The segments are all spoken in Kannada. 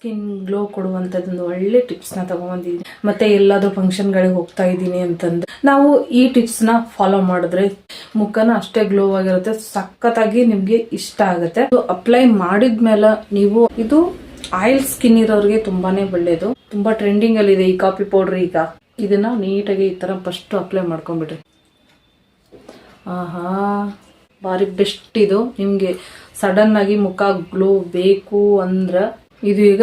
ಸ್ಕಿನ್ ಗ್ಲೋ ಕೊಡುವಂಥದ್ದೊಂದು ಒಳ್ಳೆ ಟಿಪ್ಸ್ನ ತಗೊಂಬಂದಿದ್ದೀನಿ ಮತ್ತೆ ಎಲ್ಲಾದ್ರೂ ಫಂಕ್ಷನ್ಗಳಿಗೆ ಹೋಗ್ತಾ ಇದ್ದೀನಿ ಅಂತಂದ್ರೆ ನಾವು ಈ ಟಿಪ್ಸ್ನ ಫಾಲೋ ಮಾಡಿದ್ರೆ ಮುಖನ ಅಷ್ಟೇ ಗ್ಲೋ ಆಗಿರುತ್ತೆ, ಸಖತ್ತಾಗಿ ನಿಮಗೆ ಇಷ್ಟ ಆಗುತ್ತೆ. ಅಪ್ಲೈ ಮಾಡಿದ್ಮೇಲೆ ನೀವು ಇದು ಆಯಿಲ್ ಸ್ಕಿನ್ ಇರೋರಿಗೆ ತುಂಬಾನೇ ಒಳ್ಳೇದು. ತುಂಬಾ ಟ್ರೆಂಡಿಂಗ್ ಅಲ್ಲಿ ಇದೆ ಈ ಕಾಫಿ ಪೌಡರ್ ಈಗ. ಇದನ್ನ ನೀಟಾಗಿ ಈ ತರ ಫಸ್ಟ್ ಅಪ್ಲೈ ಮಾಡ್ಕೊಂಡ್ಬಿಡ್ರಿ. ಆಹಾ, ಭಾರಿ ಬೆಸ್ಟ್ ಇದು. ನಿಮಗೆ ಸಡನ್ ಆಗಿ ಮುಖ ಗ್ಲೋ ಬೇಕು ಅಂದ್ರೆ ಇದು ಈಗ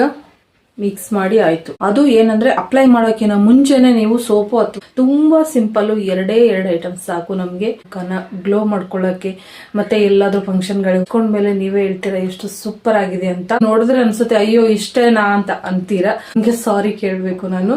ಮಿಕ್ಸ್ ಮಾಡಿ ಆಯ್ತು. ಅದು ಏನಂದ್ರೆ ಅಪ್ಲೈ ಮಾಡೋಕಿನ ಮುಂಚೆನೆ ನೀವು ಸೋಪು ಅಥವಾ ತುಂಬಾ ಸಿಂಪಲ್ ಎರಡೇ ಎರಡು ಐಟಮ್ಸ್ ಸಾಕು ನಮ್ಗೆ. ಗ್ಲೋ ಮಾಡ್ಕೊಳ್ಳೋಕೆ, ಮತ್ತೆ ಎಲ್ಲಾದ್ರೂ ಫಂಕ್ಷನ್ಗಳಿಗೆ ಮೇಲೆ ನೀವೇ ಹೇಳ್ತೀರಾ ಎಷ್ಟು ಸೂಪರ್ ಆಗಿದೆ ಅಂತ. ನೋಡಿದ್ರೆ ಅನ್ಸುತ್ತೆ, ಅಯ್ಯೋ, ಇಷ್ಟೇನಾ ಅಂತ ಅಂತೀರಾ? ನಿಮ್ಗೆ ಸಾರಿ ಕೇಳ್ಬೇಕು ನಾನು.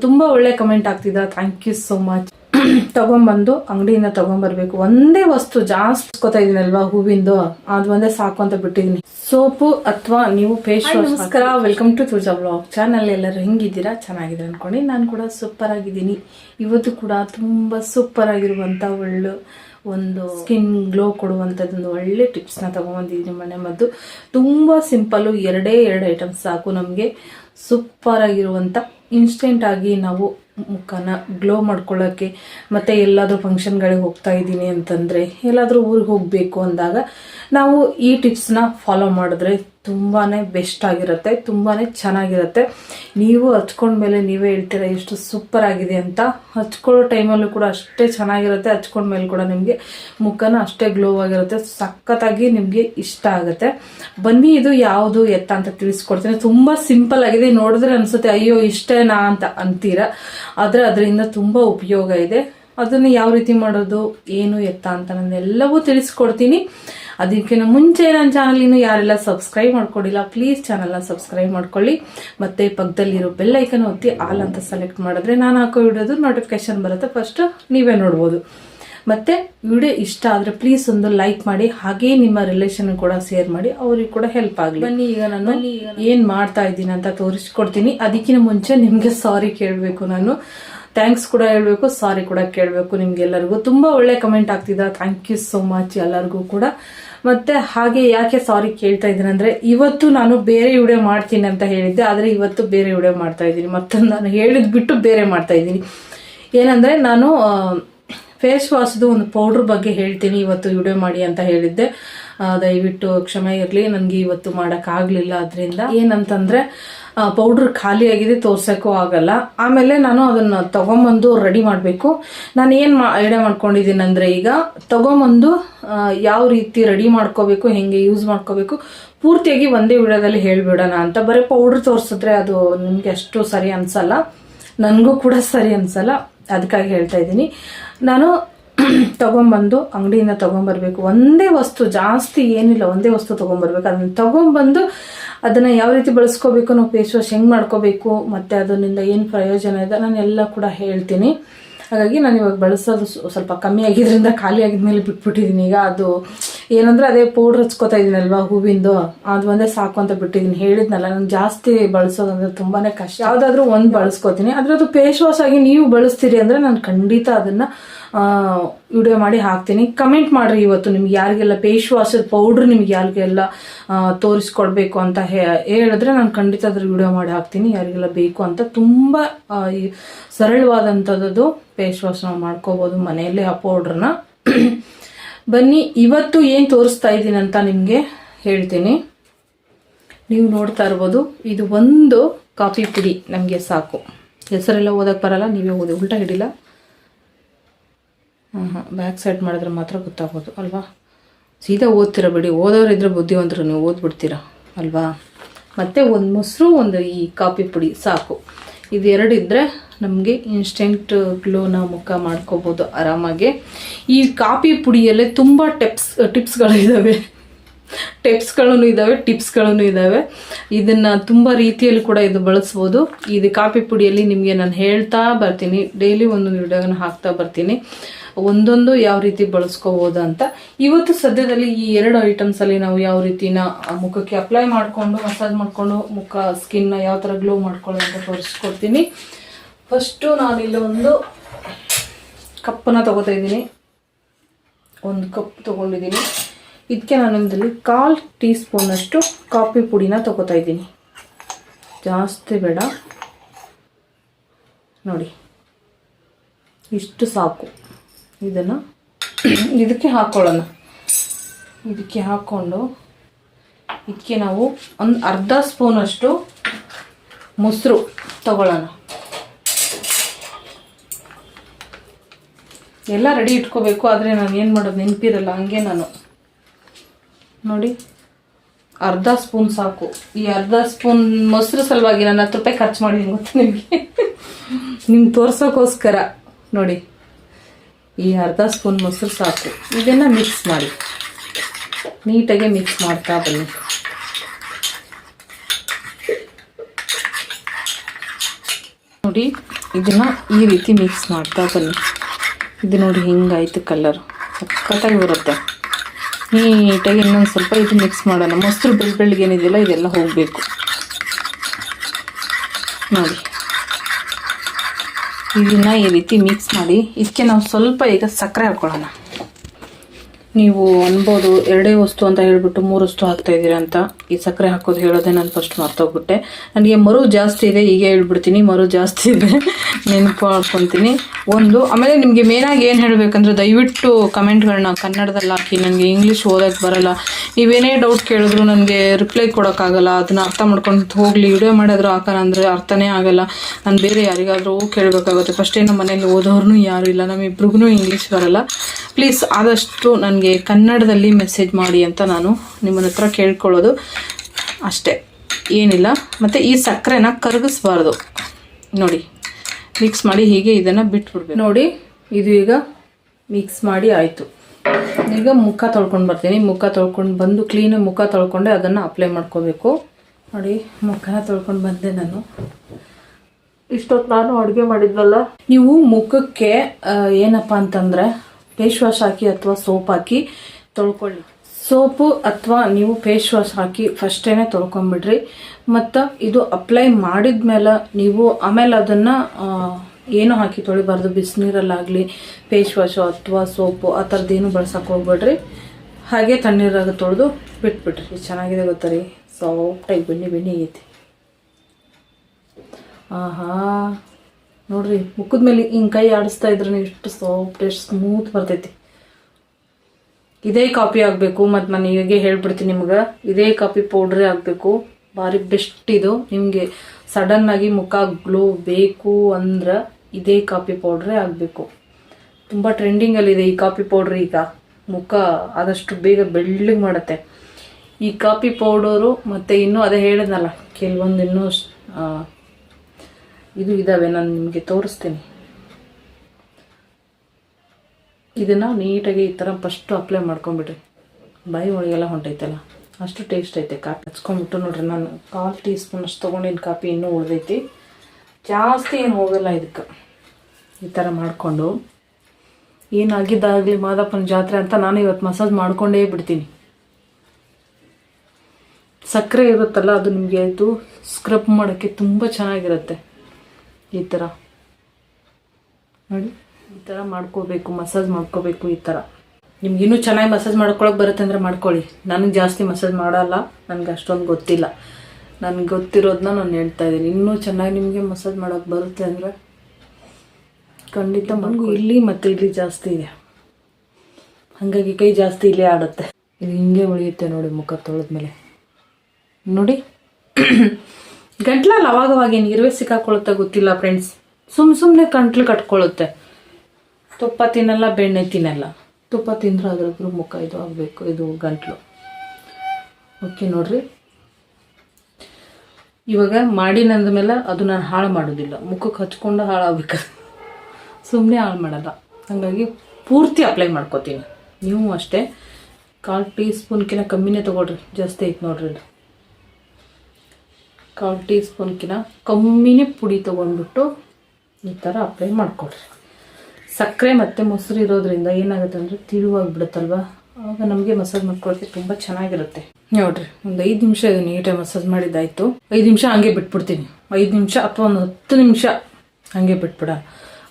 ತುಂಬಾ ಒಳ್ಳೆ ಕಮೆಂಟ್ ಆಗ್ತಿದ್ದ ಥ್ಯಾಂಕ್ ಯು ಸೋ ಮಚ್ ತಗೊಂಬಂದು ಅಂಗಡಿಯಿಂದ ತಗೊಂಬರ್ಬೇಕು. ಒಂದೇ ವಸ್ತು ಜಾಸ್ತಿ ಇಸ್ಕೊತಾ ಇದೀನಲ್ವಾ ಹೂವಿಂದು? ಅದು ಒಂದೇ ಸಾಕು ಅಂತ ಬಿಟ್ಟಿದೀನಿ. ಸೋಪು ಅಥವಾ ನೀವು ಫೇಸ್ ವಾಶ್ ನಮಸ್ಕಾರ. ವೆಲ್ಕಮ್ ಟು ತುಜಾ ಬ್ಲಾಗ್ ಚಾನಲ್ ಎಲ್ಲರೂ ಹೆಂಗಿದ್ದೀರಾ? ಚೆನ್ನಾಗಿದೆ ಅನ್ಕೊಂಡು ನಾನು ಕೂಡ ಸೂಪರ್ ಆಗಿದ್ದೀನಿ. ಇವತ್ತು ಕೂಡ ತುಂಬಾ ಸೂಪರ್ ಆಗಿರುವಂತ ಒಳ್ಳೆ ಒಂದು ಸ್ಕಿನ್ ಗ್ಲೋ ಕೊಡುವಂಥದ್ದೊಂದು ಒಳ್ಳೆ ಟಿಪ್ಸ್ನ ತಗೊಂಬಂದಿದ್ದೀನಿ ಮನೆ ಮದ್ದು. ತುಂಬ ಸಿಂಪಲ್ಲು ಎರಡೇ ಎರಡು ಐಟಮ್ಸ್ ಸಾಕು ನಮಗೆ. ಸೂಪರ್ ಆಗಿರುವಂಥ ಇನ್ಸ್ಟೆಂಟ್ ಆಗಿ ನಾವು ಮುಖನ ಗ್ಲೋ ಮಾಡ್ಕೊಳ್ಳೋಕ್ಕೆ ಮತ್ತು ಎಲ್ಲಾದರೂ ಫಂಕ್ಷನ್ಗಳಿಗೆ ಹೋಗ್ತಾ ಇದ್ದೀನಿ ಅಂತಂದರೆ ಎಲ್ಲಾದರೂ ಊರಿಗೆ ಹೋಗಬೇಕು ಅಂದಾಗ ನಾವು ಈ ಟಿಪ್ಸ್ನ ಫಾಲೋ ಮಾಡಿದ್ರೆ ತುಂಬಾ ಬೆಸ್ಟ್ ಆಗಿರುತ್ತೆ ತುಂಬಾ ಚೆನ್ನಾಗಿರುತ್ತೆ. ನೀವು ಹಚ್ಕೊಂಡ್ಮೇಲೆ ನೀವೇ ಹೇಳ್ತೀರಾ ಎಷ್ಟು ಸೂಪರ್ ಆಗಿದೆ ಅಂತ, ಹಚ್ಕೊಳ್ಳೋ ಟೈಮಲ್ಲೂ ಕೂಡ ಅಷ್ಟೇ ಚೆನ್ನಾಗಿರುತ್ತೆ ಹಚ್ಕೊಂಡ್ಮೇಲೆ ಕೂಡ ನಿಮಗೆ ಮುಖನ ಅಷ್ಟೇ ಗ್ಲೋ ಆಗಿರುತ್ತೆ, ಸಖತ್ತಾಗಿ ನಿಮಗೆ ಇಷ್ಟ ಆಗುತ್ತೆ. ಬನ್ನಿ, ಇದು ಯಾವುದು ಎತ್ತ ಅಂತ ತಿಳಿಸ್ಕೊಡ್ತೀನಿ. ತುಂಬ ಸಿಂಪಲ್ ಆಗಿದೆ, ನೋಡಿದ್ರೆ ಅನಿಸುತ್ತೆ, ಅಯ್ಯೋ, ಇಷ್ಟೇನಾ? ಅಂತ ಅಂತೀರಾ. ಆದರೆ ಅದರಿಂದ ತುಂಬ ಉಪಯೋಗ ಇದೆ. ಅದನ್ನು ಯಾವ ರೀತಿ ಮಾಡೋದು, ಏನು ಎತ್ತ ಅಂತ ನಾನು ಎಲ್ಲವೂ ತಿಳಿಸ್ಕೊಡ್ತೀನಿ ಅದಕ್ಕಿಂತ ಮುಂಚೆ ನನ್ನ ಚಾನಲ್ ಇನ್ನು ಯಾರೆಲ್ಲ ಸಬ್ಸ್ಕ್ರೈಬ್ ಮಾಡ್ಕೊಂಡಿಲ್ಲ ಪ್ಲೀಸ್ ಚಾನಲ್ನ ಸಬ್ಸ್ಕ್ರೈಬ್ ಮಾಡ್ಕೊಳ್ಳಿ. ಮತ್ತೆ ಪಕ್ಕದಲ್ಲಿರೋ ಐಕನ್ ಒತ್ತಿ ಆಲ್ ಅಂತ ಸೆಲೆಕ್ಟ್ ಮಾಡಿದ್ರೆ ನಾನು ಹಾಕೋ ವಿಡಿಯೋದು ನೋಟಿಫಿಕೇಶನ್ ಬರುತ್ತೆ. ಫಸ್ಟ್ ನೀವೇ ನೋಡ್ಬೋದು. ಮತ್ತೆ ವಿಡಿಯೋ ಇಷ್ಟ ಆದ್ರೆ ಪ್ಲೀಸ್ ಒಂದು ಲೈಕ್ ಮಾಡಿ ಹಾಗೇ ನಿಮ್ಮ ರಿಲೇಷನ್ ಕೂಡ ಶೇರ್ ಮಾಡಿ ಅವ್ರಿಗೆ ಕೂಡ ಹೆಲ್ಪ್ ಆಗಲಿ. ಬನ್ನಿ ಈಗ ನಾನು. ಏನ್ ಮಾಡ್ತಾ ಇದ್ದೀನಿ ಅಂತ ತೋರಿಸ್ಕೊಡ್ತೀನಿ. ಅದಕ್ಕಿಂತ ಮುಂಚೆ ನಿಮ್ಗೆ ಸಾರಿ ಕೇಳಬೇಕು ನಾನು. ಥ್ಯಾಂಕ್ಸ್ ಕೂಡ ಹೇಳಬೇಕು ಸಾರಿ ಕೂಡ ಕೇಳಬೇಕು ನಿಮ್ಗೆಲ್ಲರಿಗೂ. ತುಂಬಾ ಒಳ್ಳೆ ಕಮೆಂಟ್ ಆಗ್ತಿದ್ದ ಥ್ಯಾಂಕ್ ಯು ಸೋ ಮಚ್ ಎಲ್ಲರಿಗೂ ಕೂಡ. ಮತ್ತೆ ಹಾಗೆ ಯಾಕೆ ಸಾರಿ ಕೇಳ್ತಾ ಇದ್ದೀನಿ ಅಂದ್ರೆ ಇವತ್ತು ನಾನು ಬೇರೆ ವಿಡಿಯೋ ಮಾಡ್ತೀನಿ ಅಂತ ಹೇಳಿದ್ದೆ ಆದ್ರೆ ಇವತ್ತು ಬೇರೆ ವಿಡಿಯೋ ಮಾಡ್ತಾ ಇದ್ದೀನಿ. ಮತ್ತೊಂದು ನಾನು ಹೇಳಿದ್ ಬಿಟ್ಟು ಬೇರೆ ಮಾಡ್ತಾ ಇದ್ದೀನಿ. ಏನಂದ್ರೆ ನಾನು ಫೇಸ್ ವಾಶ್ದು ಒಂದು ಪೌಡ್ರ್ ಬಗ್ಗೆ ಹೇಳ್ತೀನಿ. ಇವತ್ತು ವಿಡಿಯೋ ಮಾಡಿ ಅಂತ ಹೇಳಿದ್ದೆ. ದಯವಿಟ್ಟು ಕ್ಷಮೆ ಇರಲಿ. ನನಗೆ ಇವತ್ತು ಮಾಡೋಕ್ಕಾಗಲಿಲ್ಲ ಅದರಿಂದ. ಏನಂತಂದರೆ ಪೌಡ್ರ್ ಖಾಲಿಯಾಗಿದೆ ತೋರ್ಸೋಕ್ಕೂ ಆಗಲ್ಲ. ಆಮೇಲೆ ನಾನು ಅದನ್ನು ತೊಗೊಂಬಂದು ರೆಡಿ ಮಾಡಬೇಕು. ನಾನು ಏನು ಮಾ ಐಡಿಯಾ ಮಾಡ್ಕೊಂಡಿದ್ದೀನಿ ಅಂದರೆ ಈಗ ತೊಗೊಂಬಂದು ಯಾವ ರೀತಿ ರೆಡಿ ಮಾಡ್ಕೋಬೇಕು, ಹೆಂಗೆ ಯೂಸ್ ಮಾಡ್ಕೋಬೇಕು, ಪೂರ್ತಿಯಾಗಿ ಒಂದೇ ವಿಡಿಯೋದಲ್ಲಿ ಹೇಳಿಬಿಡೋಣ ಅಂತ. ಬರೀ ಪೌಡ್ರ್ ತೋರಿಸಿದ್ರೆ ಅದು ನಿಮಗೆ ಅಷ್ಟು ಸರಿ ಅನಿಸಲ್ಲ. ನನಗೂ ಕೂಡ ಸರಿ ಅನಿಸಲ್ಲ. ಅದಕ್ಕಾಗಿ ಹೇಳ್ತಾ ಇದ್ದೀನಿ. ನಾನು ತಗೊಂಬಂದು ಅಂಗಡಿಯಿಂದ ತಗೊಂಬರ್ಬೇಕು. ಒಂದೇ ವಸ್ತು ಜಾಸ್ತಿ ಏನಿಲ್ಲ, ಒಂದೇ ವಸ್ತು ತಗೊಂಬರ್ಬೇಕು. ಅದನ್ನ ತಗೊಂಬಂದು ಅದನ್ನ ಯಾವ ರೀತಿ ಬಳಸ್ಕೋಬೇಕು ನಾವು ಫೇಸ್ ವಾಶ್ ಹೆಂಗ್ ಮಾಡ್ಕೋಬೇಕು, ಮತ್ತೆ ಅದರಿಂದ ಏನು ಪ್ರಯೋಜನ ಇದೆ ನಾನು ಎಲ್ಲ ಕೂಡ ಹೇಳ್ತೀನಿ. ಹಾಗಾಗಿ ನಾನು ಇವಾಗ ಬಳಸೋದು ಸ್ವ- ಸ್ವಲ್ಪ ಕಮ್ಮಿ ಆಗಿದ್ರಿಂದ ಖಾಲಿ ಆಗಿದ್ಮೇಲೆ ಬಿಟ್ಬಿಟ್ಟಿದ್ದೀನಿ ಈಗ ಅದು ಏನಂದ್ರೆ ಅದೇ ಪೌಡ್ರ್ ಹಚ್ಕೋತಾ ಇದ್ದೀನಲ್ವಾ ಹೂವಿಂದು? ಅದು ಒಂದೇ ಸಾಕು ಅಂತ ಬಿಟ್ಟಿದ್ದೀನಿ ಹೇಳಿದ್ನಲ್ಲ, ನಾನು ಜಾಸ್ತಿ ಬಳಸೋದಂದ್ರೆ ತುಂಬಾನೇ ಕಷ್ಟ. ಯಾವ್ದಾದ್ರು ಒಂದು ಬಳಸ್ಕೋತೀನಿ. ಆದ್ರೆ ಅದು ಆಗಿ ನೀವು ಬಳಸ್ತೀರಿ ಅಂದ್ರೆ ನಾನು ಖಂಡಿತ ಅದನ್ನ ವಿಡಿಯೋ ಮಾಡಿ ಹಾಕ್ತೀನಿ. ಕಮೆಂಟ್ ಮಾಡಿರಿ ಇವತ್ತು ನಿಮ್ಗೆ ಯಾರಿಗೆಲ್ಲ ವಾಶ್ ಪೌಡ್ರ್ ನಿಮ್ಗೆ ಯಾರಿಗೆಲ್ಲ ತೋರಿಸ್ಕೊಡ್ಬೇಕು ಅಂತ ಹೇಳಿದ್ರೆ ನಾನು ಖಂಡಿತ ಅದ್ರ ವಿಡಿಯೋ ಮಾಡಿ ಹಾಕ್ತೀನಿ. ಯಾರಿಗೆಲ್ಲ ಬೇಕು ಅಂತ ತುಂಬ ಸರಳವಾದಂಥದ್ದು ಫೇಸ್ ವಾಶ್ ಮಾಡ್ಕೋಬೋದು ಮನೆಯಲ್ಲೇ ಆ ಪೌಡ್ರನ್ನ ಬನ್ನಿ, ಇವತ್ತು ಏನು ತೋರಿಸ್ತಾ ಇದ್ದೀನಿ ಅಂತ ನಿಮಗೆ ಹೇಳ್ತೀನಿ. ನೀವು ನೋಡ್ತಾ ಇರ್ಬೋದು, ಇದು ಒಂದು ಕಾಫಿ ಪುಡಿ. ನಮಗೆ ಸಾಕು. ಹೆಸರೆಲ್ಲ ಓದಕ್ಕೆ ಬರಲ್ಲ, ನೀವೇ ಓದಿ, ಉಲ್ಟಾ ಹಿಡಿಲ್ಲ. ಬ್ಯಾಕ್ ಸೈಡ್ ಮಾಡಿದ್ರೆ ಮಾತ್ರ ಗೊತ್ತಾಗೋದು, ಅಲ್ವಾ? ಸೀದಾ ಓದ್ತೀರ ಬಿಡಿ. ಓದೋರು ಇದ್ರೆ ಬುದ್ಧಿವಂತರು, ನೀವು ಓದ್ಬಿಡ್ತೀರಾ, ಅಲ್ವಾ? ಮತ್ತು ಒಂದು ಮೊಸರು, ಒಂದು ಈ ಕಾಫಿ ಪುಡಿ, ಸಾಕು. ಇದು ಎರಡು ಇದ್ದರೆ ನಮಗೆ ಇನ್ಸ್ಟೆಂಟ್ ಗ್ಲೋನ ಮುಖ ಮಾಡ್ಕೋಬೋದು ಆರಾಮಾಗಿ. ಈ ಕಾಫಿ ಪುಡಿಯಲ್ಲೇ ತುಂಬ ಟಿಪ್ಸ್ ಟಿಪ್ಸ್ಗಳು ಇದ್ದಾವೆ ಟಿಪ್ಸ್ಗಳೂ ಇದ್ದಾವೆ ಟಿಪ್ಸ್ಗಳೂ ಇದ್ದಾವೆ ಇದನ್ನ ತುಂಬ ರೀತಿಯಲ್ಲಿ ಕೂಡ ಇದು ಬಳಸ್ಬೋದು. ಇದು ಕಾಫಿ ಪುಡಿಯಲ್ಲಿ ನಿಮಗೆ ನಾನು ಹೇಳ್ತಾ ಬರ್ತೀನಿ. ಡೈಲಿ ಒಂದೊಂದು ವಿಡಿಯೋನ ಹಾಕ್ತಾ ಬರ್ತೀನಿ. ಒಂದೊಂದು ಯಾವ ರೀತಿ ಬಳಸ್ಕೋಬೋದು ಅಂತ. ಇವತ್ತು ಸದ್ಯದಲ್ಲಿ ಈ ಎರಡು ಐಟಮ್ಸ್ ಅಲ್ಲಿ ನಾವು ಯಾವ ರೀತಿನ ಮುಖಕ್ಕೆ ಅಪ್ಲೈ ಮಾಡಿಕೊಂಡು ಮಸಾಜ್ ಮಾಡಿಕೊಂಡು, ಮುಖ ಸ್ಕಿನ್ನ ಯಾವ ಥರ ಗ್ಲೋ ಮಾಡ್ಕೊಳ್ಳೋ ಅಂತ ತೋರಿಸ್ಕೊಡ್ತೀನಿ. ಫಸ್ಟು ನಾನಿಲ್ಲಿ ಒಂದು ಕಪ್ಪನ್ನ ತಗೋತಾ ಇದ್ದೀನಿ. ಒಂದು ಕಪ್ ತೊಗೊಂಡಿದ್ದೀನಿ. ಇದಕ್ಕೆ ನಾನು ಇದರಲ್ಲಿ ಕಾಲು ಟೀ ಸ್ಪೂನಷ್ಟು ಕಾಫಿ ಪುಡಿನ ತಗೋತಾ ಇದ್ದೀನಿ. ಜಾಸ್ತಿ ಬೇಡ. ನೋಡಿ, ಇಷ್ಟು ಸಾಕು. ಇದನ್ನು ಇದಕ್ಕೆ ಹಾಕ್ಕೊಳ್ಳೋಣ ಇದಕ್ಕೆ ಹಾಕ್ಕೊಂಡು ಇದಕ್ಕೆ ನಾವು ಒಂದು ಅರ್ಧ ಸ್ಪೂನಷ್ಟು ಮೊಸರು ತಗೊಳ್ಳೋಣ. ಎಲ್ಲ ರೆಡಿ ಇಟ್ಕೋಬೇಕು, ಆದರೆ ನಾನು ಏನು ಮಾಡೋದು ನೆನಪಿರಲ್ಲ, ಹಂಗೆ ನಾನು. ನೋಡಿ. ಅರ್ಧ ಸ್ಪೂನ್ ಸಾಕು. ಈ ಅರ್ಧ ಸ್ಪೂನ್ ಮೊಸರು ಸಲುವಾಗಿ ನಾನು ಹತ್ತು ರೂಪಾಯಿ ಖರ್ಚು ಮಾಡಿದ್ದೀನಿ ಗೊತ್ತಾ ನಿಮಗೆ? ನಿಮ್ಗೆ ತೋರ್ಸೋಕ್ಕೋಸ್ಕರ ನೋಡಿ. ಈ ಅರ್ಧ ಸ್ಪೂನ್ ಮೊಸರು ಸಾಕು. ಇದನ್ನು ಮಿಕ್ಸ್ ಮಾಡಿ. ನೀಟಾಗಿ ಮಿಕ್ಸ್ ಮಾಡ್ತಾ ಬನ್ನಿ. ನೋಡಿ, ಇದನ್ನು ಈ ರೀತಿ ಮಿಕ್ಸ್ ಮಾಡ್ತಾ ಬನ್ನಿ. ಇದು ನೋಡಿ ಹಿಂಗಾಯಿತು ಕಲರ್ ಸಕ್ಕತ್ತಾಗಿ ಬರುತ್ತೆ. ನೀಟಾಗಿ ಇನ್ನೊಂದು ಸ್ವಲ್ಪ ಇದು ಮಿಕ್ಸ್ ಮಾಡೋಣ. ಮೊಸರು ಬೆಳ್ ಬೆಳ್ಳಿಗೆ ಏನಿದೆಯಲ್ಲ, ಇದೆಲ್ಲ ಹೋಗಬೇಕು. ನೋಡಿ. ಇದನ್ನು ಈ ರೀತಿ ಮಿಕ್ಸ್ ಮಾಡಿ ಇದಕ್ಕೆ ನಾವು ಸ್ವಲ್ಪ ಈಗ ಸಕ್ಕರೆ ಹಾಕ್ಕೊಳ್ಳೋಣ ನೀವು ಅನ್ಬೋದು ಎರಡೇ ವಸ್ತು ಅಂತ ಹೇಳಿಬಿಟ್ಟು ಮೂರು ವಸ್ತು ಹಾಕ್ತಾ ಇದ್ದೀರಾ ಅಂತ ಈ ಸಕ್ಕರೆ ಹಾಕೋದು ಹೇಳೋದೇ ನಾನು ಫಸ್ಟ್ ಮರ್ತೋಗ್ಬಿಟ್ಟೆ. ನನಗೆ ಮರು ಜಾಸ್ತಿ ಇದೆ ಈಗ ಹೇಳ್ಬಿಡ್ತೀನಿ. ಮರು ಜಾಸ್ತಿ ಇದೆ. ನೆನಪು ಮಾಡ್ಕೊತೀನಿ. ಒಂದು, ಆಮೇಲೆ ನಿಮಗೆ ಮೇನಾಗಿ ಏನು ಹೇಳಬೇಕಂದ್ರೆ ದಯವಿಟ್ಟು ಕಮೆಂಟ್ಗಳನ್ನ ಕನ್ನಡದಲ್ಲಿ ಹಾಕಿ, ನನಗೆ ಇಂಗ್ಲೀಷ್ ಓದೋಕ್ಕೆ ಬರಲ್ಲ. ನೀವೇನೇ ಡೌಟ್ ಕೇಳಿದ್ರು ನನಗೆ ರಿಪ್ಲೈ ಕೊಡೋಕ್ಕಾಗಲ್ಲ. ಅದನ್ನು ಅರ್ಥ ಮಾಡ್ಕೊಂಡು ಹೋಗಲಿ. ವಿಡಿಯೋ ಮಾಡಿದ್ರು ಹಾಕೋಣ ಅಂದರೆ ಅರ್ಥನೇ ಆಗಲ್ಲ. ನಾನು ಬೇರೆ ಯಾರಿಗಾದರೂ ಕೇಳಬೇಕಾಗುತ್ತೆ. ಫಸ್ಟೇ ನಮ್ಮ ಮನೇಲಿ ಓದೋರ್ನೂ ಯಾರೂ ಇಲ್ಲ. ನಮ್ಮಿಬ್ರಿಗೂ ಇಂಗ್ಲೀಷ್ ಬರಲ್ಲ. ಪ್ಲೀಸ್ ಆದಷ್ಟು ನನಗೆ ಕನ್ನಡದಲ್ಲಿ ಮೆಸೇಜ್ ಮಾಡಿ ಅಂತ ನಾನು ನಿಮ್ಮನ್ನ ಹತ್ರ ಕೇಳ್ಕೊಳ್ಳೋದು ಅಷ್ಟೇ. ಏನಿಲ್ಲ. ಮತ್ತು ಈ ಸಕ್ಕರೆನ ಕರಗಿಸ್ಬಾರ್ದು. ನೋಡಿ ಮಿಕ್ಸ್ ಮಾಡಿ ಹೀಗೆ ಇದನ್ನು ಬಿಟ್ಬಿಡ್ಬೇಕು. ನೋಡಿ, ಇದು ಈಗ ಮಿಕ್ಸ್ ಮಾಡಿ ಆಯಿತು. ಈಗ ಮುಖ ತೊಳ್ಕೊಂಡು ಬರ್ತೀನಿ. ಮುಖ ತೊಳ್ಕೊಂಡು ಬಂದು ಕ್ಲೀನಾಗಿ ಮುಖ ತೊಳ್ಕೊಂಡೆ ಅದನ್ನು ಅಪ್ಲೈ ಮಾಡ್ಕೋಬೇಕು. ನೋಡಿ, ಮುಖನ ತೊಳ್ಕೊಂಡು ಬಂದೆ ನಾನು. ಇಷ್ಟೊತ್ತು ನಾನು ಅಡುಗೆ ಮಾಡಿದ್ವಲ್ಲ ನೀವು ಮುಖಕ್ಕೆ ಏನಪ್ಪ ಅಂತಂದರೆ ಫೇಸ್ ವಾಶ್ ಹಾಕಿ ಅಥವಾ ಸೋಪ್ ಹಾಕಿ ತೊಳ್ಕೊಳ್ಳಿ. ಸೋಪು ಅಥವಾ ನೀವು ಫೇಸ್ ವಾಶ್ ಹಾಕಿ ಫಸ್ಟೇನೆ ತೊಳ್ಕೊಂಬಿಡ್ರಿ ಮತ್ತು ಇದು ಅಪ್ಲೈ ಮಾಡಿದ ಮೇಲೆ ನೀವು ಆಮೇಲೆ ಅದನ್ನು ಏನು ಹಾಕಿ ತೊಳಿಬಾರ್ದು, ಬಿಸಿನೀರಲ್ಲಾಗಲಿ ಫೇಸ್ ವಾಶು ಅಥವಾ ಸೋಪು, ಆ ಥರದ್ದೇನು ಬಳಸಕ್ಕೆ ಹೋಗ್ಬೇಡ್ರಿ. ಹಾಗೆ ತಣ್ಣೀರಾಗ ತೊಳೆದು ಬಿಟ್ಬಿಟ್ರಿ ಚೆನ್ನಾಗಿದೆ ಗೊತ್ತಾ ರೀ? ಸಾಫ್ಟಾಗಿ ಬೆಣ್ಣೆ ಬೆಣ್ಣೆ ಐತಿ ಆಹಾ. ನೋಡ್ರಿ, ಮುಖದ ಮೇಲೆ ಹಿಂಗೆ ಕೈ ಆಡಿಸ್ತಾ ಇದ್ರೆ ಎಷ್ಟು ಸಾಫ್ಟ್ ಎಷ್ಟು ಸ್ಮೂತ್ ಬರ್ತೈತಿ. ಇದೇ ಕಾಪಿ ಆಗಬೇಕು, ಮತ್ತು ನಾನು ಈಗ ಹೇಳ್ಬಿಡ್ತೀನಿ ನಿಮ್ಗೆ. ಇದೇ ಕಾಪಿ ಪೌಡ್ರೇ ಆಗಬೇಕು. ಭಾರಿ ಬೆಸ್ಟ್ ಇದು. ನಿಮಗೆ ಸಡನ್ನಾಗಿ ಮುಖ ಗ್ಲೋ ಬೇಕು ಅಂದ್ರೆ ಇದೇ ಕಾಪಿ ಪೌಡ್ರೇ ಆಗಬೇಕು. ತುಂಬ ಟ್ರೆಂಡಿಂಗಲ್ಲಿದೆ ಈ ಕಾಪಿ ಪೌಡ್ರ್ ಈಗ. ಮುಖ ಆದಷ್ಟು ಬೇಗ ಬೆಳ್ಳಗೆ ಮಾಡುತ್ತೆ. ಈ ಕಾಪಿ ಪೌಡರು ಮತ್ತು ಇನ್ನೂ ಅದೇ ಹೇಳಿದ್ನಲ್ಲ, ಕೆಲವೊಂದು ಇನ್ನೂ ಇದು ಇದ್ದಾವೆ ನಾನು ನಿಮಗೆ ತೋರಿಸ್ತೀನಿ. ಇದನ್ನು ನೀಟಾಗಿ ಈ ಥರ ಫಸ್ಟು ಅಪ್ಲೈ ಮಾಡ್ಕೊಂಬಿಡ್ರಿ ಬಾಯಿ ಒಳಗೆಲ್ಲ ಹೊಂಟೈತಲ್ಲ, ಅಷ್ಟು ಟೇಸ್ಟ್ ಐತೆ ಕಾಫಿ. ಹಚ್ಕೊಂಬಿಟ್ಟು ನೋಡ್ರಿ, ನಾನು ಕಾಲು ಟೀ ಸ್ಪೂನ್ ಅಷ್ಟು ತೊಗೊಂಡಿನ ಕಾಫಿ ಇನ್ನೂ ಉಳಿದೈತಿ. ಜಾಸ್ತಿ ಏನು ಹೋಗಲ್ಲ ಇದಕ್ಕೆ. ಈ ಥರ ಮಾಡಿಕೊಂಡು. ಏನಾಗಿದ್ದಾಗಲಿ ಮಾದಪ್ಪನ ಜಾತ್ರೆ ಅಂತ ನಾನು ಇವತ್ತು ಮಸಾಜ್ ಮಾಡ್ಕೊಂಡೇ ಬಿಡ್ತೀನಿ. ಸಕ್ಕರೆ ಇರುತ್ತಲ್ಲ, ಅದು ನಿಮಗೆ ಆಯಿತು ಸ್ಕ್ರಬ್ ಮಾಡೋಕ್ಕೆ ತುಂಬ ಚೆನ್ನಾಗಿರುತ್ತೆ. ಈ ಥರ ನೋಡಿ. ಈ ಥರ ಮಾಡ್ಕೋಬೇಕು ಮಸಾಜ್ ಮಾಡ್ಕೋಬೇಕು ಈ ಥರ ನಿಮ್ಗೆ ಇನ್ನೂ ಚೆನ್ನಾಗಿ ಮಸಾಜ್ ಮಾಡ್ಕೊಳಕ್ಕೆ ಬರುತ್ತೆ ಅಂದರೆ ಮಾಡ್ಕೊಳ್ಳಿ. ನನಗೆ ಜಾಸ್ತಿ ಮಸಾಜ್ ಮಾಡೋಲ್ಲ ನನಗೆ ಅಷ್ಟೊಂದು ಗೊತ್ತಿಲ್ಲ. ನನಗೆ ಗೊತ್ತಿರೋದನ್ನ ನಾನು ಹೇಳ್ತಾ ಇದ್ದೀನಿ. ಇನ್ನೂ ಚೆನ್ನಾಗಿ ನಿಮಗೆ ಮಸಾಜ್ ಮಾಡೋಕ್ಕೆ ಬರುತ್ತೆ ಅಂದರೆ ಖಂಡಿತ ಮಗು ಇಲ್ಲಿ ಮತ್ತು ಇಲ್ಲಿ ಜಾಸ್ತಿ ಇದೆ. ಹಾಗಾಗಿ ಕೈ ಜಾಸ್ತಿ ಇಲ್ಲೇ ಆಡುತ್ತೆ. ಇದು ಹಿಂಗೆ ಉಳಿಯುತ್ತೆ ನೋಡಿ ಮುಖ ತೊಳೆದ್ಮೇಲೆ. ನೋಡಿ. ಗಂಟ್ಲಲ್ಲಿ ಅವಾಗವಾಗ ಏನು ಇರುವೆ ಸಿಕ್ಕಾಕೊಳ್ಳುತ್ತೆ ಗೊತ್ತಿಲ್ಲ ಫ್ರೆಂಡ್ಸ್ ಸುಮ್ ಸುಮ್ಮನೆ ಗಂಟ್ಲು ಕಟ್ಕೊಳ್ಳುತ್ತೆ. ತುಪ್ಪ ತಿನ್ನಲ್ಲ, ಬೆಣ್ಣೆ ತಿನ್ನಲ್ಲ. ತುಪ್ಪ ತಿಂದ್ರೆ ಅದ್ರ ಮುಖ ಇದು ಆಗಬೇಕು, ಇದು ಗಂಟ್ಲು. ಓಕೆ ನೋಡ್ರಿ. ಇವಾಗ ಮಾಡಿನಂದ ಮೇಲೆ ಅದು ನಾನು ಹಾಳು ಮಾಡೋದಿಲ್ಲ. ಮುಖಕ್ಕೆ ಹಚ್ಕೊಂಡು ಹಾಳಾಗ್ಬೇಕು. ಸುಮ್ಮನೆ ಹಾಳು ಮಾಡಲ್ಲ ಹಾಗಾಗಿ ಪೂರ್ತಿ ಅಪ್ಲೈ ಮಾಡ್ಕೋತೀನಿ. ನೀವು ಅಷ್ಟೇ. ಕಾಲು ಟೀ ಸ್ಪೂನ್ಕಿನ ಕಮ್ಮಿನೇ ತೊಗೊಳ್ರಿ. ಜಾಸ್ತಿ ಐತೆ ನೋಡ್ರಿ ಕಾಲು ಟೀ ಸ್ಪೂನ್ಕಿನ ಕಮ್ಮಿನೇ ಪುಡಿ ತೊಗೊಂಡ್ಬಿಟ್ಟು ಈ ಥರ ಅಪ್ಲೈ ಮಾಡ್ಕೊಳ್ರಿ. ಸಕ್ಕರೆ ಮತ್ತು ಮೊಸರು ಇರೋದ್ರಿಂದ ಏನಾಗುತ್ತೆ ಅಂದರೆ ತಿಳುವಾಗಿ ಬಿಡುತ್ತಲ್ವ ಆವಾಗ ನಮಗೆ ಮಸಾಜ್ ಮಾಡ್ಕೊಳಕ್ಕೆ ತುಂಬ ಚೆನ್ನಾಗಿರುತ್ತೆ. ನೋಡ್ರಿ, ಒಂದು ಐದು ನಿಮಿಷ ಇದು ನೀಟಾಗಿ ಮಸಾಜ್ ಮಾಡಿದ್ದಾಯಿತು. ಐದು ನಿಮಿಷ ಹಂಗೆ ಬಿಟ್ಬಿಡ್ತೀನಿ. ಐದು ನಿಮಿಷ ಅಥವಾ ಒಂದು ಹತ್ತು ನಿಮಿಷ ಹಾಗೆ ಬಿಟ್ಬಿಡ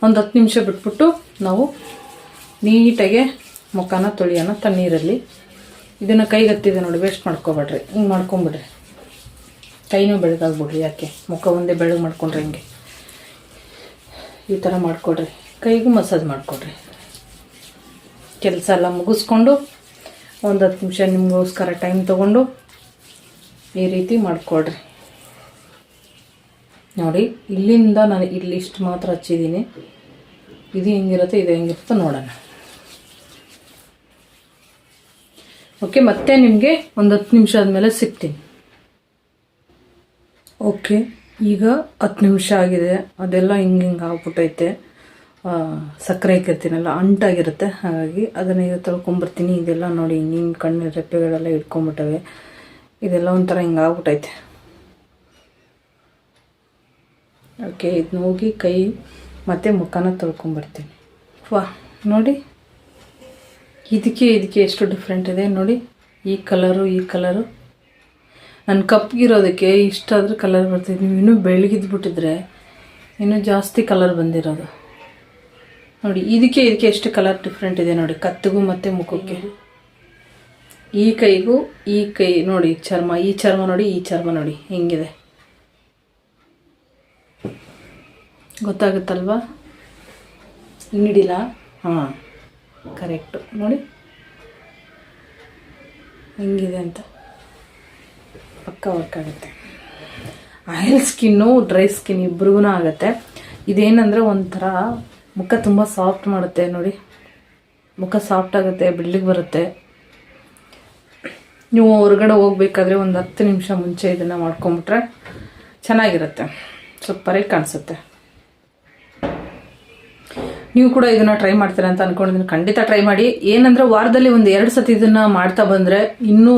ಒಂದು ಹತ್ತು ನಿಮಿಷ ಬಿಟ್ಬಿಟ್ಟು ನಾವು ನೀಟಾಗೆ ಮುಖನ ತೊಳೆಯೋಣ ತಣ್ಣೀರಲ್ಲಿ ಇದನ್ನು ಕೈಗತ್ತಿದೆ ನೋಡಿ ವೇಸ್ಟ್ ಮಾಡ್ಕೊಬೇಡ್ರಿ. ಹಿಂಗೆ ಮಾಡ್ಕೊಂಬಿಡ್ರಿ. ಕೈನೂ ಬೆಳಗಾಗ್ಬಿಡ್ರಿ ಯಾಕೆ? ಮುಖ ಒಂದೇ ಬೆಳಗ್ಗೆ ಮಾಡ್ಕೊಂಡ್ರೆ ಹಿಂಗೆ? ಈ ಥರ ಮಾಡಿಕೊಡ್ರಿ. ಕೈಗೂ ಮಸಾಜ್ ಮಾಡಿಕೊಡ್ರಿ. ಕೆಲಸ ಎಲ್ಲ ಮುಗಿಸ್ಕೊಂಡು ಒಂದು ಹತ್ತು ನಿಮಿಷ ನಿಮಗೋಸ್ಕರ ಟೈಮ್ ತೊಗೊಂಡು ಈ ರೀತಿ ಮಾಡಿಕೊಡ್ರಿ. ನೋಡಿ, ಇಲ್ಲಿಂದ ನಾನು ಇಲ್ಲಿ ಇಷ್ಟು ಮಾತ್ರ ಹಚ್ಚಿದ್ದೀನಿ. ಇದು ಹೆಂಗಿರುತ್ತೆ ಇದು ಹೆಂಗಿರುತ್ತೆ ನೋಡೋಣ. ಓಕೆ, ಮತ್ತೆ ನಿಮಗೆ ಒಂದು ಹತ್ತು ನಿಮಿಷ ಆದಮೇಲೆ ಸಿಗ್ತೀನಿ. ಓಕೆ, ಈಗ ಹತ್ತು ನಿಮಿಷ ಆಗಿದೆ. ಅದೆಲ್ಲ ಹಿಂಗೆ ಹಿಂಗೆ ಆಗ್ಬಿಟ್ಟೈತೆ. ಸಕ್ಕರೆ ಹಾಕಿರ್ತೀನಲ್ಲ ಅಂಟಾಗಿರುತ್ತೆ. ಹಾಗಾಗಿ ಅದನ್ನ ಈಗ ತೊಳ್ಕೊಂಬರ್ತೀನಿ. ಇದೆಲ್ಲ ನೋಡಿ ಹಿಂಗೆ ಹಿಂಗೆ ಕಣ್ಣು ರೆಪ್ಪೆಗಳೆಲ್ಲ ಇಟ್ಕೊಂಬಿಟ್ಟವೆ. ಇದೆಲ್ಲ ಒಂಥರ ಹಿಂಗೆ ಆಗ್ಬಿಟ್ಟೈತೆ. ಓಕೆ ಇದನ್ನ ಹೋಗಿ ಕೈ ಮತ್ತು ಮುಖನ ತೊಳ್ಕೊಂಬರ್ತೀನಿ. ವಾ, ನೋಡಿ. ಇದಕ್ಕೆ ಇದಕ್ಕೆ ಎಷ್ಟು ಡಿಫ್ರೆಂಟ್ ಇದೆ, ನೋಡಿ. ಈ ಕಲರು ಈ ಕಲರು ನನ್ನ ಕಪ್ಗಿರೋದಕ್ಕೆ ಇಷ್ಟಾದರೂ ಕಲರ್ ಬರ್ತೈತೆ ನೀವು ಇನ್ನೂ ಬೆಳಗಿದ್ಬಿಟ್ಟಿದ್ರೆ ಇನ್ನೂ ಜಾಸ್ತಿ ಕಲರ್ ಬಂದಿರೋದು. ನೋಡಿ, ಇದಕ್ಕೆ ಇದಕ್ಕೆ ಎಷ್ಟು ಕಲರ್ ಡಿಫ್ರೆಂಟ್ ಇದೆ ನೋಡಿ, ಕತ್ತಿಗೂ ಮತ್ತು ಮುಖಕ್ಕೆ. ಈ ಕೈಗೂ ಈ ಕೈ, ನೋಡಿ, ಚರ್ಮ, ಈ ಚರ್ಮ ನೋಡಿ, ಈ ಚರ್ಮ ನೋಡಿ, ಹೆಂಗಿದೆ? ಗೊತ್ತಾಗುತ್ತಲ್ವಾ? ನೀಡಿಲ್ಲ ಹಾಂ ಕರೆಕ್ಟು ನೋಡಿ. ಹೆಂಗಿದೆ ಅಂತ. ಪಕ್ಕ ವರ್ಕ್ ಆಗುತ್ತೆ. ಆಯಿಲ್ ಸ್ಕಿನ್ನು ಡ್ರೈ ಸ್ಕಿನ್ ಇಬ್ರಿಗೂ ಆಗುತ್ತೆ. ಇದೇನಂದರೆ ಒಂಥರ ಮುಖ ತುಂಬ ಸಾಫ್ಟ್ ಮಾಡುತ್ತೆ ನೋಡಿ. ಮುಖ ಸಾಫ್ಟ್ ಆಗುತ್ತೆ ಬಿಡ್ಲಿಗೆ ಬರುತ್ತೆ. ನೀವು ಹೊರಗಡೆ ಹೋಗ್ಬೇಕಾದ್ರೆ ಒಂದು ಹತ್ತು ನಿಮಿಷ ಮುಂಚೆ ಇದನ್ನು ಮಾಡ್ಕೊಂಬಿಟ್ರೆ ಚೆನ್ನಾಗಿರುತ್ತೆ. ಸೂಪರಾಗಿ ಕಾಣಿಸುತ್ತೆ. ನೀವು ಕೂಡ ಇದನ್ನ ಟ್ರೈ ಮಾಡ್ತೀರಾ ಅಂತ ಅನ್ಕೊಂಡಿದ್ದೀನಿ ಖಂಡಿತ ಟ್ರೈ ಮಾಡಿ. ಏನಂದ್ರೆ ವಾರದಲ್ಲಿ ಒಂದು ಎರಡು ಸತಿ ಇದನ್ನ ಮಾಡ್ತಾ ಬಂದ್ರೆ ಇನ್ನೂ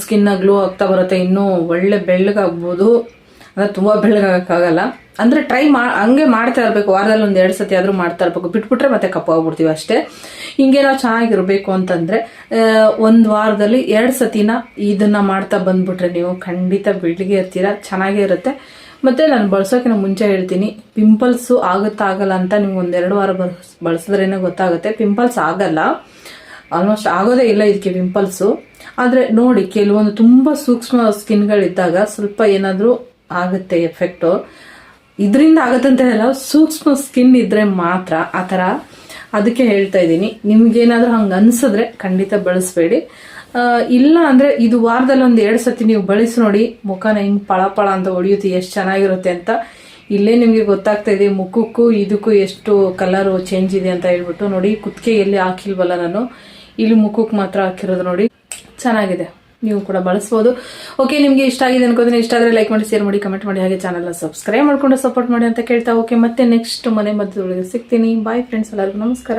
ಸ್ಕಿನ್ನ ಗ್ಲೋ ಆಗ್ತಾ ಬರುತ್ತೆ, ಇನ್ನೂ ಒಳ್ಳೆ ಬೆಳ್ಳಗಾಗ್ಬೋದು. ಅಂದ್ರೆ ತುಂಬಾ ಬೆಳ್ಳಗಾಗಕ್ಕಾಗಲ್ಲ. ಅಂದ್ರೆ ಟ್ರೈ ಮಾ, ಹಂಗೆ ಮಾಡ್ತಾ ಇರ್ಬೇಕು. ವಾರದಲ್ಲಿ ಒಂದು ಎರಡು ಸತಿ ಆದ್ರೂ ಮಾಡ್ತಾ ಇರ್ಬೇಕು. ಬಿಟ್ಬಿಟ್ರೆ ಮತ್ತೆ ಕಪ್ಪಾಗ್ಬಿಡ್ತೀವಿ ಅಷ್ಟೇ. ಹಿಂಗೆ ನಾವು ಚೆನ್ನಾಗಿರ್ಬೇಕು ಅಂತಂದ್ರೆ ಒಂದು ವಾರದಲ್ಲಿ ಎರಡು ಸತಿನ ಇದನ್ನ ಮಾಡ್ತಾ ಬಂದ್ಬಿಟ್ರೆ ನೀವು ಖಂಡಿತ ಬೆಳ್ಳಿಗೆ ಇರ್ತೀರ ಚೆನ್ನಾಗೇ ಇರುತ್ತೆ. ಮತ್ತೆ ನಾನು ಬಳಸೋಕಿನ ಮುಂಚೆ ಹೇಳ್ತೀನಿ ಪಿಂಪಲ್ಸು ಆಗುತ್ತಾ ಆಗಲ್ಲ ಅಂತ ನಿಮ್ಗೆ ಒಂದೆರಡು ವಾರ ಬಳಸ್ ಬಳಸಿದ್ರೇನೆ ಗೊತ್ತಾಗುತ್ತೆ. ಪಿಂಪಲ್ಸ್ ಆಗಲ್ಲ. ಆಲ್ಮೋಸ್ಟ್ ಆಗೋದೇ ಇಲ್ಲ ಇದಕ್ಕೆ ಪಿಂಪಲ್ಸು ಆದರೆ ನೋಡಿ, ಕೆಲವೊಂದು ತುಂಬ ಸೂಕ್ಷ್ಮ ಸ್ಕಿನ್ಗಳಿದ್ದಾಗ ಸ್ವಲ್ಪ ಏನಾದರೂ ಆಗುತ್ತೆ ಎಫೆಕ್ಟು ಇದರಿಂದ ಆಗುತ್ತಂತ ಹೇಳಲ್ಲ, ಸೂಕ್ಷ್ಮ ಸ್ಕಿನ್ ಇದ್ರೆ ಮಾತ್ರ ಆ ಥರ. ಅದಕ್ಕೆ ಹೇಳ್ತಾ ಇದ್ದೀನಿ. ನಿಮ್ಗೇನಾದರೂ ಹಂಗೆ ಅನ್ಸಿದ್ರೆ ಖಂಡಿತ ಬಳಸಬೇಡಿ. ಇಲ್ಲ ಅಂದ್ರೆ ಇದು ವಾರದಲ್ಲಿ ಒಂದು ಎರಡು ಸತಿ ನೀವು ಬಳಸಿ ನೋಡಿ. ಮುಖನ ಹಿಂಗೆ ಪಳ ಪಳ ಅಂತ ಹೊಡಿಯುತ್ತೆ ಎಷ್ಟು ಚೆನ್ನಾಗಿರುತ್ತೆ ಅಂತ. ಇಲ್ಲೇ ನಿಮಗೆ ಗೊತ್ತಾಗ್ತಾ ಇದೆ, ಮುಖಕ್ಕೂ ಇದಕ್ಕೂ ಎಷ್ಟು ಕಲರು ಚೇಂಜ್ ಇದೆ ಅಂತ ಹೇಳ್ಬಿಟ್ಟು ನೋಡಿ, ಕುತ್ತಿಗೆ ಎಲ್ಲಿ ಹಾಕಿಲ್ವಲ್ಲ ನಾನು. ಇಲ್ಲಿ ಮುಖಕ್ಕೆ ಮಾತ್ರ ಹಾಕಿರೋದು ನೋಡಿ. ಚೆನ್ನಾಗಿದೆ. ನೀವು ಕೂಡ ಬಳಸ್ಬೋದು. ಓಕೆ ನಿಮಗೆ ಇಷ್ಟ ಆಗಿದೆ ಅನ್ಕೋತೀನಿ. ಇಷ್ಟ ಆದರೆ ಲೈಕ್ ಮಾಡಿ ಶೇರ್ ಮಾಡಿ ಕಮೆಂಟ್ ಮಾಡಿ, ಹಾಗೆ ಚಾನಲ್ನ ಸಬ್ಸ್ಕ್ರೈಬ್ ಮಾಡ್ಕೊಂಡು ಸಪೋರ್ಟ್ ಮಾಡಿ ಅಂತ ಕೇಳ್ತಾ ಓಕೆ ಮತ್ತೆ ನೆಕ್ಸ್ಟ್ ಮನೆ ಮಧ್ಯದೊಳಗೆ ಸಿಗ್ತೀನಿ. ಬಾಯ್ ಫ್ರೆಂಡ್ಸ್ ಎಲ್ಲರಿಗೂ ನಮಸ್ಕಾರ.